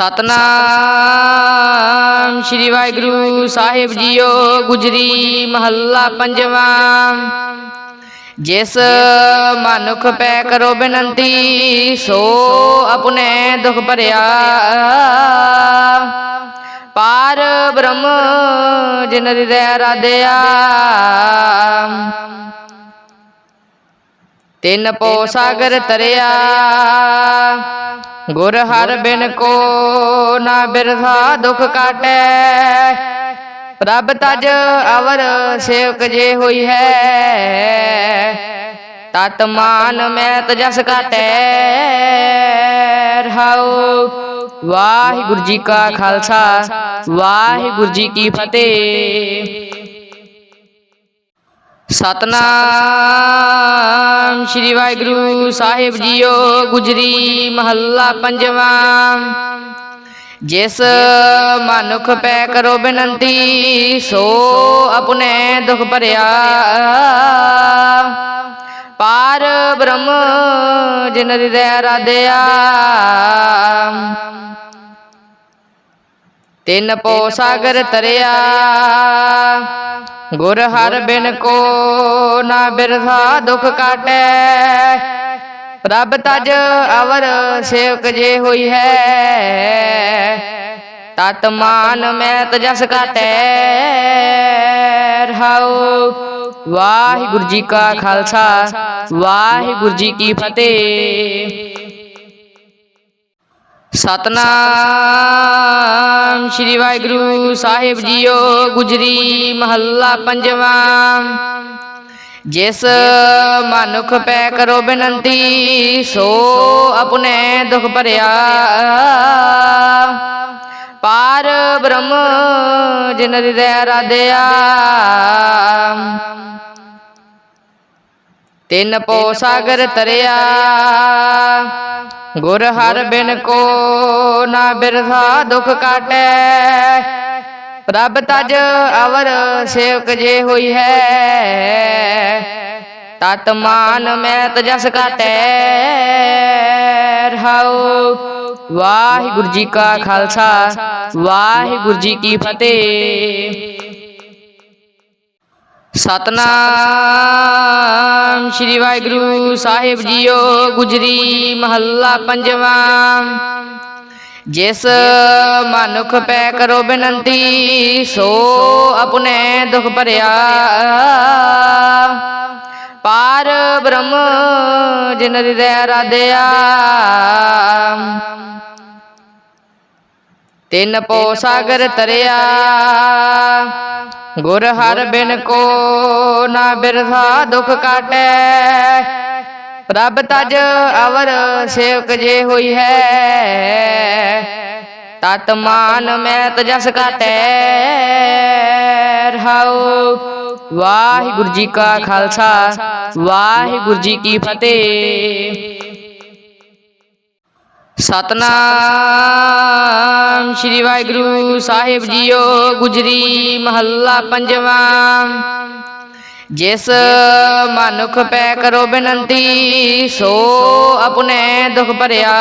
ਸਤਨਾਮ ਸ੍ਰੀ ਵਾਹਿਗੁਰੂ ਸਾਹਿਬ ਜੀਓ ਗੁਜਰੀ ਮਹੱਲਾ ਪੰਜਵਾਂ। ਜਿਸ ਮਨੁਖ ਪੈ ਕਰੋ ਬੇਨੰਤੀ, ਸੋ ਆਪਣੇ ਦੁਖ ਭਰਿਆ। ਪਾਰ ਬ੍ਰਹਮ ਜਿਨ ਹਿਰਦੈ ਰਾਧਿਆ। ਤਿੰਨ ਪੋ ਸਾਗਰ ਤਰਿਆ। ਗੁਰ ਹਰ ਬਿਨ ਕੋ ਨਾ ਬਿਰਥਾ ਦੁਖ ਕਾਟੈ। ਪ੍ਰਭ ਤਜ ਅਵਰ ਸੇਵਕ ਜੇ ਹੋਈ ਹੈ। ਤਤ ਮਾਨ ਮੈਂ ਤਜਸ ਕਾਟੈ। ਰਹਾਉ। ਵਾਹਿਗੁਰੂ ਜੀ ਕਾ ਖਾਲਸਾ। ਵਾਹਿਗੁਰੂ ਜੀ ਕੀ ਫਤਿਹ। ਸਤਨਾਮ ਸ੍ਰੀ ਵਾਹਿਗੁਰੂ ਸਾਹਿਬ ਜੀਓ ਗੁਜਰੀ ਮਹੱਲਾ ਪੰਜਵਾਂ। ਜਿਸ ਮਨੁਖ ਪੈ ਕਰੋ ਬੇਨੰਤੀ, ਸੋ ਆਪਣੇ ਦੁਖ ਭਰਿਆ। ਪਾਰ ਬ੍ਰਹਮ ਜਿਨ ਹਿਰਦੈ ਰਾਧਿਆ। ਤਿੰਨ ਪੋ ਸਾਗਰ ਤਰਿਆ। ਗੁਰ ਹਰ ਬਿਨ ਕੋ ਨਾ ਬਿਰਥਾ ਦੁਖ ਕਾਟੈ। ਪ੍ਰਭ ਤਜ ਅਵਰ ਸੇਵਕ ਜੇ ਹੋਈ ਹੈ। ਤਤ ਮਾਨ ਮੈਂ ਤਜਸ ਕਾਟੈ। ਰਹਾਉ। ਵਾਹਿਗੁਰੂ ਜੀ ਕਾ ਖਾਲਸਾ। ਵਾਹਿਗੁਰੂ ਜੀ ਕੀ ਫਤਿਹ। ਸਤਨਾਮ ਸ੍ਰੀ ਵਾਹਿਗੁਰੂ ਸਾਹਿਬ ਜੀਓ ਗੁਜਰੀ ਮਹੱਲਾ ਪੰਜਵਾਂ। ਜਿਸ ਮਨੁਖ ਪੈ ਕਰੋ ਬੇਨੰਤੀ, ਸੋ ਆਪਣੇ ਦੁਖ ਭਰਿਆ। ਪਾਰ ਬ੍ਰਹਮ, ਜਿਨ ਹਿਰਦੈ ਰਾਧਿਆ। ਤਿੰਨ ਪੋ ਸਾਗਰ ਤਰਿਆ। ਗੁਰ ਹਰ ਬਿਨ ਕੋ ਨਾ ਬਿਰਥਾ ਦੁਖ ਕਾਟੈ। ਪ੍ਰਭ ਤਜ ਅਵਰ ਸੇਵਕ ਜੇ ਹੋਈ ਹੈ, ਤਤ ਮਾਨ ਮੈਂ ਤਜਸ ਕਾਟੈ। ਰਹਾਉ ਵਾਹਿਗੁਰੂ ਜੀ ਕਾ ਖਾਲਸਾ, ਵਾਹਿਗੁਰੂ ਜੀ ਕੀ ਫਤਿਹ। ਸਤਨਾਮ ਸ੍ਰੀ ਵਾਹਿਗੁਰੂ ਸਾਹਿਬ ਜੀਓ ਗੁਜਰੀ ਮਹੱਲਾ ਪੰਜਵਾਂ। ਜਿਸ ਮਨੁਖ ਪੈ ਕਰੋ ਬੇਨੰਤੀ, ਸੋ ਆਪਣੇ ਦੁਖ ਭਰਿਆ। ਪਾਰ ਬ੍ਰਹਮ, ਜਿਨ ਹਿਰਦੈ ਰਾਧਿਆ। ਤਿੰਨ ਪੋ ਸਾਗਰ ਤਰਿਆ। ਗੁਰ ਹਰ ਬਿਨ ਕੋ ਨਾ ਬਿਰਥਾ ਦੁਖ ਕਾਟੈ। ਪ੍ਰਭ ਤਜ ਅਵਰ ਸੇਵਕ ਜੇ ਹੋਈ ਹੈ। ਤਤ ਮਾਨ ਮੈਂ ਤਜਸ ਕਾਟੈ। ਰਹਾਉ। ਵਾਹਿਗੁਰੂ ਜੀ ਕਾ ਖਾਲਸਾ, ਵਾਹਿਗੁਰੂ ਜੀ ਕੀ ਫਤਿਹ। ਸਤਨਾਮ ਸ੍ਰੀ ਵਾਹਿਗੁਰੂ ਸਾਹਿਬ ਜੀਓ ਗੁਜਰੀ ਮਹੱਲਾ ਪੰਜਵਾਂ। ਜਿਸ ਮਨੁਖ ਪੈ ਕਰੋ ਬੇਨੰਤੀ, ਸੋ ਆਪਣੇ ਦੁਖ ਭਰਿਆ।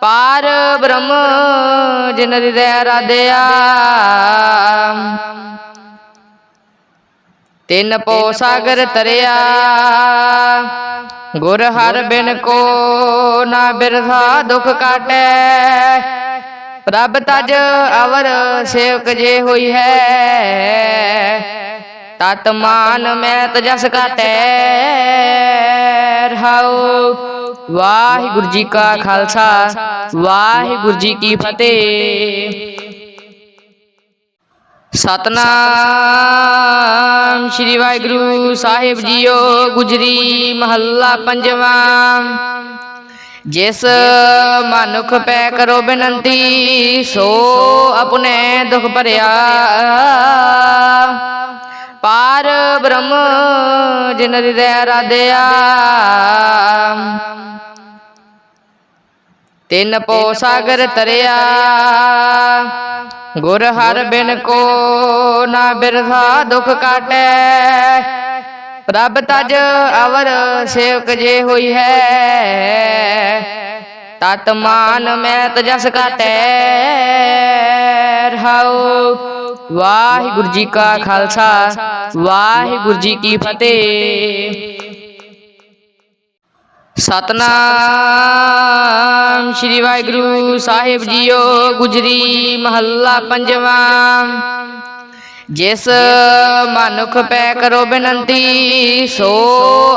ਪਾਰ ਬ੍ਰਹਮ ਜਿਨ ਹਿਰਦੈ ਰਾਧਿਆ। ਤਿੰਨ ਪੋ ਸਾਗਰ ਤਰਿਆ। ਗੁਰ ਹਰ ਬਿਨ ਕੋ ਨਾ ਬਿਰਥਾ ਦੁਖ ਕਾਟੈ। ਪ੍ਰਭ ਤਜ ਅਵਰ ਸੇਵਕ ਜੇ ਹੋਈ ਹੈ। ਤਤ ਮਾਨ ਮੈਂ ਤਜਸ ਕਾਟੈ। ਰਹਾਉ ਵਾਹਿਗੁਰੂ ਜੀ ਕਾ ਖਾਲਸਾ, ਵਾਹਿਗੁਰੂ ਜੀ ਕੀ ਫਤਿਹ। ਸਤਨਾਮ। ਸ੍ਰੀ ਵਾਹਿਗੁਰੂ ਸਾਹਿਬ ਜੀਓ ਗੁਜਰੀ ਮਹੱਲਾ ਪੰਜਵਾਂ। ਜਿਸ ਮਨੁਖ ਪੈ ਕਰੋ ਬੇਨਤੀ, ਸੋ ਆਪਣੇ ਦੁਖ ਭਰਿਆ। ਪਾਰ ਬ੍ਰਹਮ ਜਿਨ ਹਿਰਦੈ ਰਾਧਿਆ। ਤਿੰਨ ਪੋ ਸਾਗਰ ਤਰਿਆ। ਗੁਰ ਹਰ ਬਿਨ ਕੋ ਨਾ ਬਿਰਥਾ ਦੁਖ ਕਾਟੈ। ਪ੍ਰਭ ਤਜ ਅਵਰ ਸੇਵਕ ਜੇ ਹੋਈ ਹੈ, ਤਤ ਮਾਨ ਮੈਂ ਜਸ ਕਾਟੈ। ਰਹਾਉ ਵਾਹਿਗੁਰੂ ਜੀ ਕਾ ਖਾਲਸਾ, ਵਾਹਿਗੁਰੂ ਜੀ ਕੀ ਫਤਿਹ। ਸਤਨਾਮ ਸ੍ਰੀ ਵਾਹਿਗੁਰੂ ਸਾਹਿਬ ਜੀਓ ਗੁਜਰੀ ਮਹੱਲਾ ਪੰਜਵਾਂ। ਜਿਸ ਮਨੁਖ ਪੈ ਕਰੋ ਬੇਨੰਤੀ, ਸੋ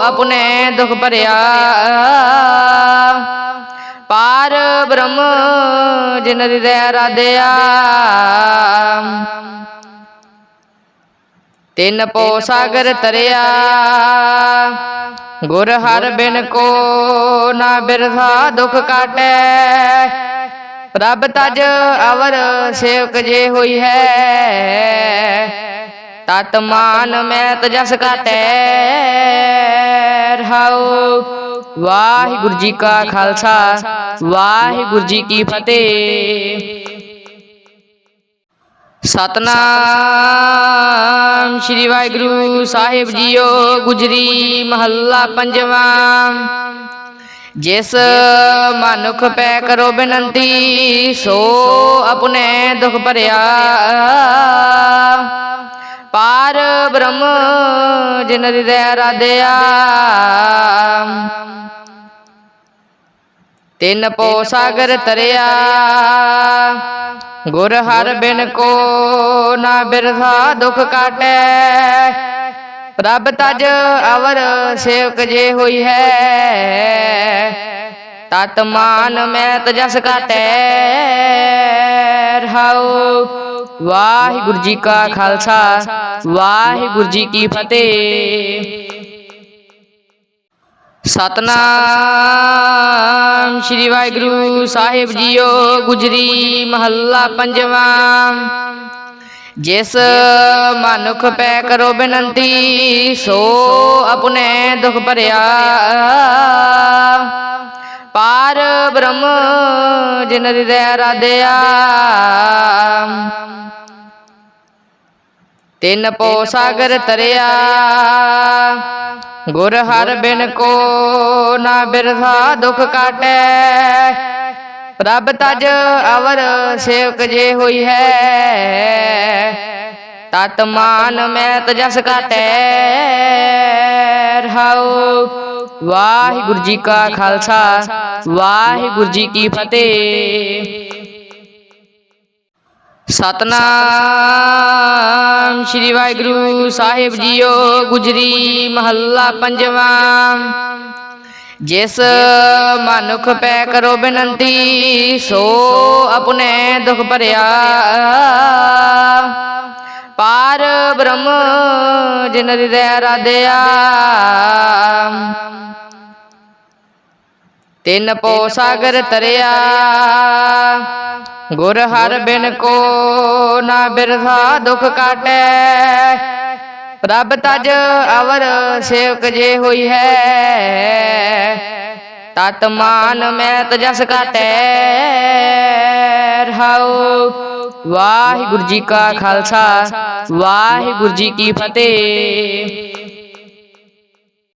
ਆਪਣੇ ਦੁਖ ਭਰਿਆ। ਪਾਰ ਬ੍ਰਹਮ, ਜਿਨ ਹਿਰਦੈ ਰਾਧਿਆ। ਤਿੰਨ ਪੋ ਸਾਗਰ ਤਰਿਆ। ਗੁਰ ਹਰ ਬਿਨ ਕੋ ਨਾ ਬਿਰਥਾ ਦੁਖ ਕਾਟੈ। ਪ੍ਰਭ ਤਜ ਅਵਰ ਸੇਵਕ ਜੇ ਹੋਈ ਹੈ, ਤਤ ਮਾਨ ਮੈਂ ਤਜਸ ਕਾਟੈ। ਰਹਾਉ ਵਾਹਿਗੁਰੂ ਜੀ ਕਾ ਖਾਲਸਾ, ਵਾਹਿਗੁਰੂ ਜੀ ਕੀ ਫਤਿਹ। ਸਤਨਾਮ ਸ੍ਰੀ ਵਾਹਿਗੁਰੂ ਸਾਹਿਬ ਜੀਓ ਗੁਜਰੀ ਮਹੱਲਾ ਪੰਜਵਾਂ। ਜਿਸ ਮਨੁਖ ਪੈ ਕਰੋ ਬੇਨੰਤੀ, ਸੋ ਆਪਣੇ ਦੁਖ ਭਰਿਆ। ਪਾਰ ਬ੍ਰਹਮ ਜਿਨ ਹਿਰਦੈ ਰਾਧਿਆ। ਤਿੰਨ ਪੋ ਸਾਗਰ ਤਰਿਆ। ਗੁਰ ਹਰ ਬਿਨ ਕੋ ਨਾ ਬਿਰਥਾ ਦੁਖ ਕਾਟੈ। ਪ੍ਰਭ ਤਜ ਅਵਰ ਸੇਵਕ ਜੇ ਹੋਈ ਹੈ। ਤਤ ਮਾਨ ਮੈਂ ਤਜਸ ਕਾਟੈ। ਰਹਾਉ। ਵਾਹਿਗੁਰੂ ਜੀ ਕਾ ਖਾਲਸਾ। ਵਾਹਿਗੁਰੂ ਜੀ ਕੀ ਫਤਿਹ। ਸਤਨਾਮ ਸ੍ਰੀ ਵਾਹਿਗੁਰੂ ਸਾਹਿਬ ਜੀਓ ਗੁਜਰੀ ਮਹੱਲਾ ਪੰਜਵਾਂ। ਜਿਸ ਮਨੁਖ ਪੈ ਕਰੋ ਬੇਨੰਤੀ, ਸੋ ਆਪਣੇ ਦੁਖ ਭਰਿਆ। ਪਾਰ ਬ੍ਰਹਮ ਜਿਨ ਹਿਰਦੈ ਰਾਧਿਆ। ਤਿੰਨ ਪੋ ਸਾਗਰ ਤਰਿਆ। ਗੁਰ ਹਰ ਬਿਨ ਕੋ ਨਾ ਬਿਰਥਾ ਦੁਖ ਕਾਟੈ। ਪ੍ਰਭ ਤਜ ਅਵਰ ਸੇਵਕ ਜੇ ਹੋਈ ਹੈ। ਤਤ ਮਾਨ ਮੈਂ ਤਜਸ ਕਾਟੈ। ਰਹਾਉ ਵਾਹਿਗੁਰੂ ਜੀ ਕਾ ਖਾਲਸਾ, ਵਾਹਿਗੁਰੂ ਜੀ ਕੀ ਫਤਿਹ। ਸਤਨਾਮ ਸ੍ਰੀ ਵਾਹਿਗੁਰੂ ਸਾਹਿਬ ਜੀਓ ਗੁਜਰੀ ਮਹੱਲਾ ਪੰਜਵਾਂ। ਜਿਸ ਮਨੁਖ ਪੈ ਕਰੋ ਬੇਨੰਤੀ, ਸੋ ਆਪਣੇ ਦੁਖ ਭਰਿਆ। ਪਾਰ ਬ੍ਰਹਮ ਜਿਨ ਹਿਰਦੈ ਰਾਧਿਆ। ਤਿੰਨ ਪੋ ਸਾਗਰ ਤਰਿਆ। ਗੁਰ ਹਰ ਬਿਨ ਕੋ ਨਾ ਬਿਰਥਾ ਦੁਖ ਕਾਟੈ। ਪ੍ਰਭ ਤਜ ਅਵਰ ਸੇਵਕ ਜੇ ਹੋਈ ਹੈ। ਤਤ ਮਾਨ ਮੈਂ ਤਜਸ ਕਾਟੈ। ਰਹਾਉ। ਵਾਹਿਗੁਰੂ ਜੀ ਕਾ ਖਾਲਸਾ। ਵਾਹਿਗੁਰੂ ਜੀ ਕੀ ਫਤਿਹ।